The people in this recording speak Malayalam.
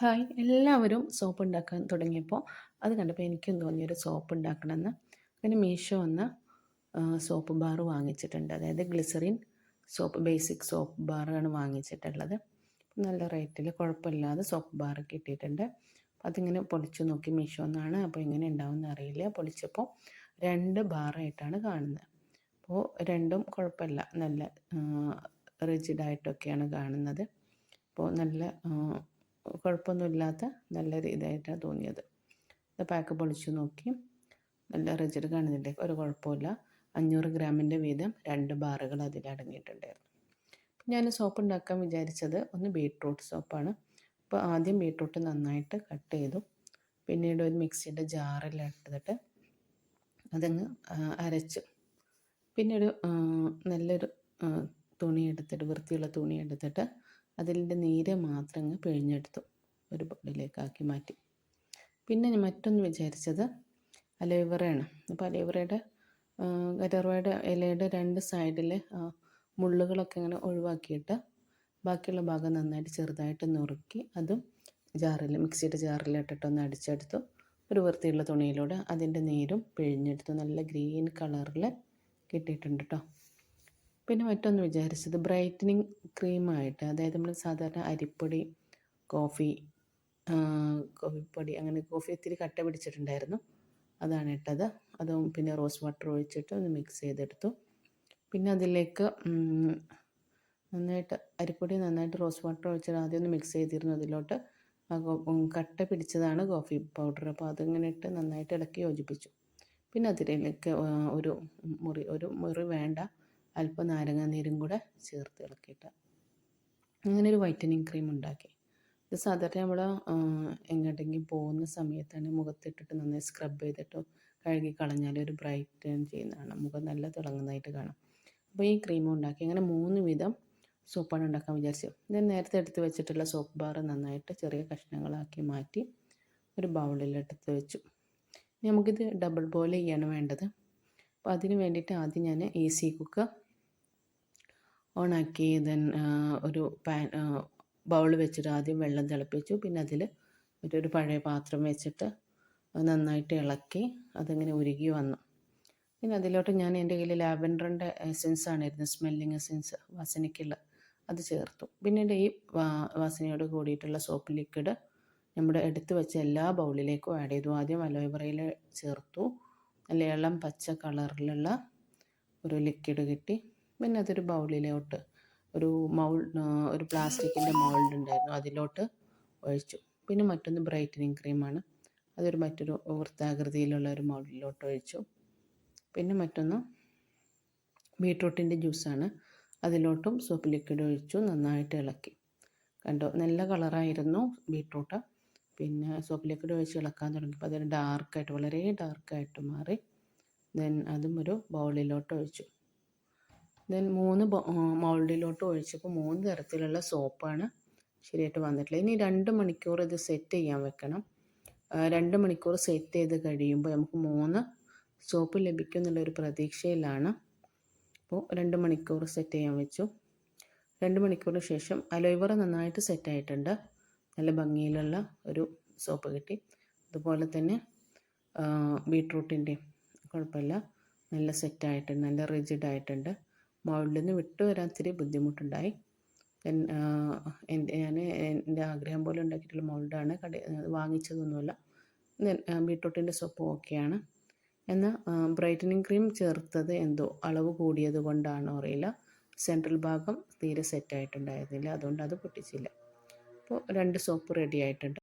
ഹായ് എല്ലാവരും സോപ്പ് ഉണ്ടാക്കാൻ തുടങ്ങിയപ്പോൾ അത് കണ്ടപ്പോൾ എനിക്കും തോന്നിയൊരു സോപ്പ് ഉണ്ടാക്കണമെന്ന്. അങ്ങനെ മീഷോ എന്ന സോപ്പ് ബാർ വാങ്ങിച്ചിട്ടുണ്ട്. അതായത് ഗ്ലിസറിൻ സോപ്പ് ബേസിക് സോപ്പ് ബാറാണ് വാങ്ങിച്ചിട്ടുള്ളത്. നല്ല റേറ്റിൽ കുഴപ്പമില്ലാതെ സോപ്പ് ബാർ കിട്ടിയിട്ടുണ്ട്. അപ്പോൾ അതിങ്ങനെ പൊളിച്ചു നോക്കി മീഷോ എന്നാണ് അപ്പോൾ ഇങ്ങനെ ഉണ്ടാവുമെന്ന് അറിയില്ല. പൊളിച്ചപ്പോൾ രണ്ട് ബാറായിട്ടാണ് കാണുന്നത്. അപ്പോൾ രണ്ടും കുഴപ്പമില്ല. നല്ല റിജിഡായിട്ടൊക്കെയാണ് കാണുന്നത്. അപ്പോൾ നല്ല കുഴപ്പമൊന്നുമില്ലാത്ത നല്ല ഇതായിട്ടാണ് തോന്നിയത്. പാക്ക് പൊളിച്ചു നോക്കി. നല്ല റിജിഡ് കാണുന്നില്ലേ ഒരു കുഴപ്പമില്ല. അഞ്ഞൂറ് ഗ്രാമിന്റെ വീതം രണ്ട് ബാറുകൾ അതിൽ അടങ്ങിയിട്ടുണ്ടായിരുന്നു. ഞാൻ സോപ്പ് ഉണ്ടാക്കാൻ വിചാരിച്ചത് ഒന്ന് ബീട്രൂട്ട് സോപ്പാണ് അപ്പോൾ ആദ്യം ബീട്രൂട്ട് നന്നായിട്ട് കട്ട് ചെയ്തു. പിന്നീട് ഒരു മിക്സിയുടെ ജാറിൽ എടുത്തിട്ട് അതങ്ങ് അരച്ചു. പിന്നെ ഒരു നല്ലൊരു തുണി എടുത്തിട്ട് വൃത്തിയുള്ള തുണി എടുത്തിട്ട് അതിന്റെ നീര് മാത്രം അങ്ങ് പിഴിഞ്ഞെടുത്തു ഒരു ബൗളിലേക്കാക്കി മാറ്റി. പിന്നെ ഞാൻ മറ്റൊന്ന് വിചാരിച്ചത് അലോവേറയാണ് അപ്പോൾ അലോവേറയുടെ ഗരവയുടെ ഇലയുടെ രണ്ട് സൈഡിലെ മുള്ളുകളൊക്കെ ഇങ്ങനെ ഒഴിവാക്കിയിട്ട് ബാക്കിയുള്ള ഭാഗം നന്നായിട്ട് ചെറുതായിട്ട് നുറുക്കി അതും ജാറിൽ മിക്സിയുടെ ജാറിലിട്ടിട്ടൊന്ന് അടിച്ചെടുത്തു. ഒരു വൃത്തിയുള്ള തുണിയിലൂടെ അതിന്റെ നീരും പിഴിഞ്ഞെടുത്തു. നല്ല ഗ്രീൻ കളറിൽ കിട്ടിയിട്ടുണ്ട് കേട്ടോ പിന്നെ മറ്റൊന്ന് വിചാരിച്ചത് ബ്രൈറ്റനിങ് ക്രീമായിട്ട് അതായത് നമ്മൾ സാധാരണ അരിപ്പൊടി കോഫി കോഫിപ്പൊടി അങ്ങനെ കോഫി ഒത്തിരി കട്ട പിടിച്ചിട്ടുണ്ടായിരുന്നു. അതാണ് ഇട്ടത്. അതും പിന്നെ റോസ് വാട്ടർ ഒഴിച്ചിട്ട് ഒന്ന് മിക്സ് ചെയ്തെടുത്തു. പിന്നെ അതിലേക്ക് നന്നായിട്ട് അരിപ്പൊടി നന്നായിട്ട് റോസ് വാട്ടർ ഒഴിച്ചിട്ട് ആദ്യം ഒന്ന് മിക്സ് ചെയ്തിരുന്നു അതിലോട്ട്. കട്ട പിടിച്ചതാണ് കോഫി പൗഡർ. അപ്പോൾ അതിങ്ങനെ ഇട്ട് നന്നായിട്ട് ഇളക്കി യോജിപ്പിച്ചു. പിന്നെ അതിലേക്ക് ഒരു മുറി ഒരു മുറി വേണ്ട അല്പം നാരങ്ങാനീരും കൂടെ ചേർത്ത് ഇളക്കിയിട്ട് അങ്ങനെ ഒരു വൈറ്റനിങ് ക്രീം ഉണ്ടാക്കി. ഇത് സാധാരണ നമ്മൾ എങ്ങോട്ടെങ്കിലും പോകുന്ന സമയത്താണ് മുഖത്തിട്ടിട്ട് നന്നായി സ്ക്രബ് ചെയ്തിട്ട് കഴുകി കളഞ്ഞാൽ ഒരു ബ്രൈറ്റൻ ചെയ്യുന്നതാണ് മുഖം നല്ല തിളങ്ങുന്നതായിട്ട് കാണാം. അപ്പോൾ ഈ ക്രീം ഉണ്ടാക്കി. അങ്ങനെ മൂന്ന് വിധം സോപ്പാണ് ഉണ്ടാക്കാൻ വിചാരിച്ചു ഞാൻ നേരത്തെ എടുത്ത് വെച്ചിട്ടുള്ള സോപ്പ് ബാർ നന്നായിട്ട് ചെറിയ കഷ്ണങ്ങളാക്കി മാറ്റി ഒരു ബൗളിൽ എടുത്ത് വെച്ചു. നമുക്കിത് ഡബിൾ ബോയിൽ ചെയ്യാണ് വേണ്ടത്. അപ്പോൾ അതിന് വേണ്ടിയിട്ട് ആദ്യം ഞാൻ എ സി കുക്ക് ഓണാക്കി ദെൻ ഒരു പാൻ ബൗൾ വെച്ചിട്ട് ആദ്യം വെള്ളം തിളപ്പിച്ചു. പിന്നെ അതിൽ മറ്റൊരു പഴയ പാത്രം വെച്ചിട്ട് നന്നായിട്ട് ഇളക്കി അതിങ്ങനെ ഉരുകി വന്നു. പിന്നെ അതിലോട്ട് ഞാൻ എന്റെ കയ്യിൽ ലാവൻഡറിന്റെ എസെൻസ് ആണായിരുന്നു സ്മെല്ലിങ് എസെൻസ് വാസനയ്ക്കുള്ള അത് ചേർത്തു. പിന്നീട് ഈ വാസനയോട് കൂടിയിട്ടുള്ള സോപ്പ് ലിക്വിഡ് നമ്മുടെ എടുത്തു വെച്ച എല്ലാ ബൗളിലേക്കും ആഡ് ചെയ്തു. ആദ്യം അലോവേറയിൽ ചേർത്തു. നല്ല ഇളം പച്ച കളറിലുള്ള ഒരു ലിക്വിഡ് കിട്ടി. പിന്നെ അതൊരു ബൗളിലോട്ട് ഒരു മൗൾ ഒരു പ്ലാസ്റ്റിക്കിന്റെ മൗൾഡ് ഉണ്ടായിരുന്നു. അതിലോട്ട് ഒഴിച്ചു. പിന്നെ മറ്റൊന്ന് ബ്രൈറ്റനിങ് ക്രീമാണ് അതൊരു മറ്റൊരു വൃത്താകൃതിയിലുള്ള ഒരു മൗളിലോട്ട് ഒഴിച്ചു. പിന്നെ മറ്റൊന്ന് ബീട്രൂട്ടിന്റെ ജ്യൂസാണ് അതിലോട്ടും സോപ്പ് ലിക്വിഡ് ഒഴിച്ചു നന്നായിട്ട് ഇളക്കി. കണ്ടോ? നല്ല കളറായിരുന്നു ബീട്രൂട്ട്. പിന്നെ സോപ്പ് ലിക്വിഡ് ഒഴിച്ച് ഇളക്കാൻ തുടങ്ങിയപ്പോൾ അതൊരു ഡാർക്കായിട്ട് വളരെ ഡാർക്കായിട്ട് മാറി. ദെൻ അതും ഒരു ബൗളിലോട്ട് ഒഴിച്ചു. ദെൻ മൂന്ന് മൗൾഡിലോട്ട് ഒഴിച്ചപ്പോൾ മൂന്ന് തരത്തിലുള്ള സോപ്പാണ് ശരിയായിട്ട് വന്നിട്ടില്ല ഇനി രണ്ട് മണിക്കൂർ ഇത് സെറ്റ് ചെയ്യാൻ വെക്കണം. രണ്ട് മണിക്കൂർ സെറ്റ് ചെയ്ത് കഴിയുമ്പോൾ നമുക്ക് മൂന്ന് സോപ്പ് ലഭിക്കും എന്നുള്ളൊരു പ്രതീക്ഷയിലാണ്. അപ്പോൾ രണ്ട് മണിക്കൂർ സെറ്റ് ചെയ്യാൻ വെച്ചു. രണ്ട് മണിക്കൂറിന് ശേഷം അലോയ്വറ നന്നായിട്ട് സെറ്റായിട്ടുണ്ട് നല്ല ഭംഗിയിലുള്ള ഒരു സോപ്പ് കിട്ടി. അതുപോലെ തന്നെ ബീട്രൂട്ടിന്റെയും കുഴപ്പമില്ല. നല്ല സെറ്റായിട്ടുണ്ട് നല്ല റിജിഡ് മൗളിൽ നിന്ന് വിട്ടു വരാൻ ഇത്തിരി ബുദ്ധിമുട്ടുണ്ടായി. എന്റെ ഞാൻ എന്റെ ആഗ്രഹം പോലെ ഉണ്ടാക്കിയിട്ടുള്ള മോൾഡാണ് കട വാങ്ങിച്ചതൊന്നുമല്ല. ബീട്രൂട്ടിന്റെ സോപ്പ് ഓക്കെയാണ് എന്നാൽ ബ്രൈറ്റനിങ് ക്രീം ചേർത്തത് എന്തോ അളവ് കൂടിയത് കൊണ്ടാണോ അറിയില്ല. സെൻട്രൽ ഭാഗം തീരെ സെറ്റായിട്ടുണ്ടായിരുന്നില്ല. അതുകൊണ്ട് അത് പൊട്ടിച്ചില്ല. അപ്പോൾ രണ്ട് സോപ്പ് റെഡി ആയിട്ടുണ്ട്.